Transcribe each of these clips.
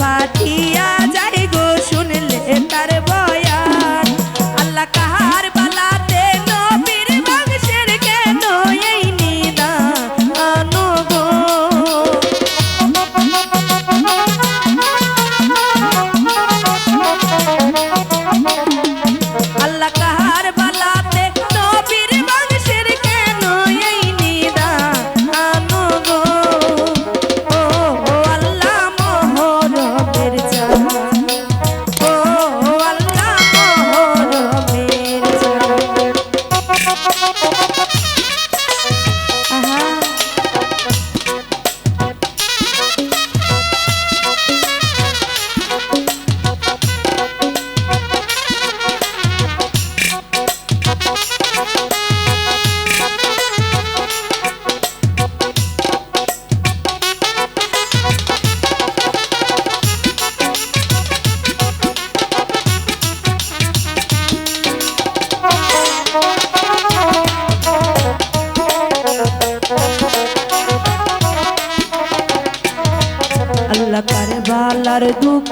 পাঠিয়ে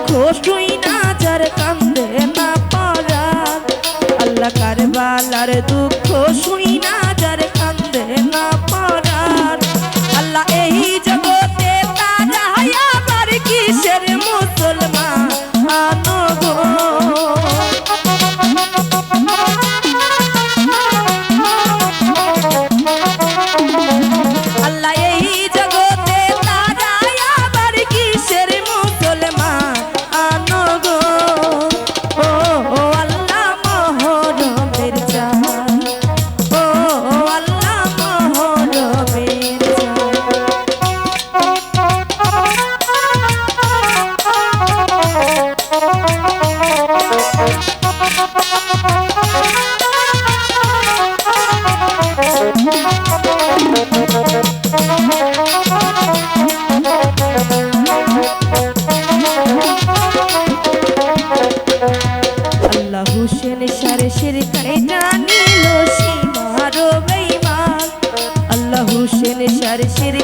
খুশুই না যার কান্দে না পারা। আল্লাহ কারবালার দুঃখ শুই না যার কিসের কায়না নিল সে মারো বেইমান আল্লাহ হোসেন সার শের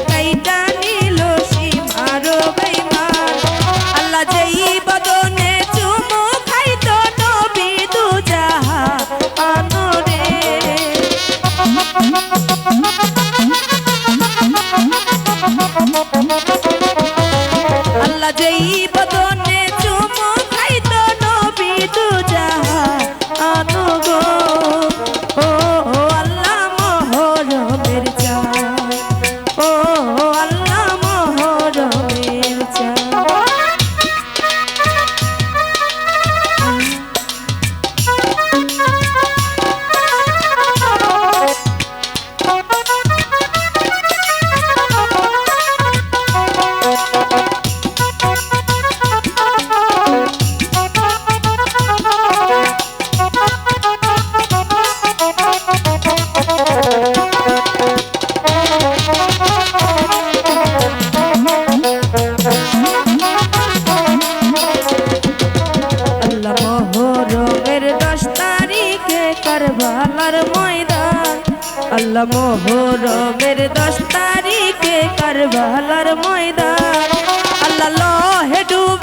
মোহরমের দশ তারিখে কারবালার ময়দান। আল্লাহ হে ডুব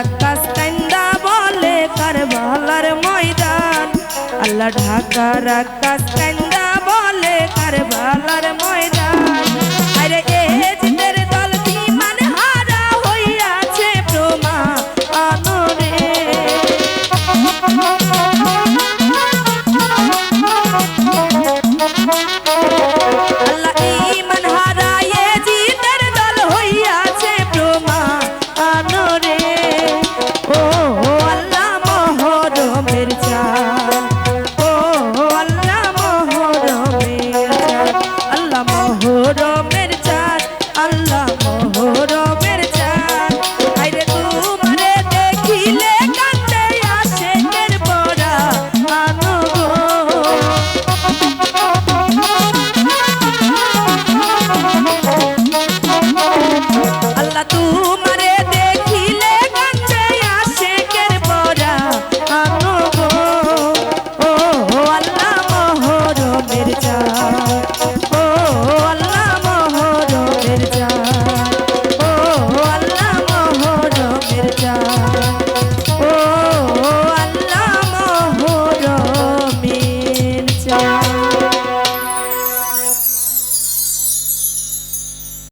ঢাকা স্টাইন্দা বলে কারবালার ময়দান। আল্লাহ ঢাকা রাখা স্টাইন্দা বলে কারবালার ময়দান।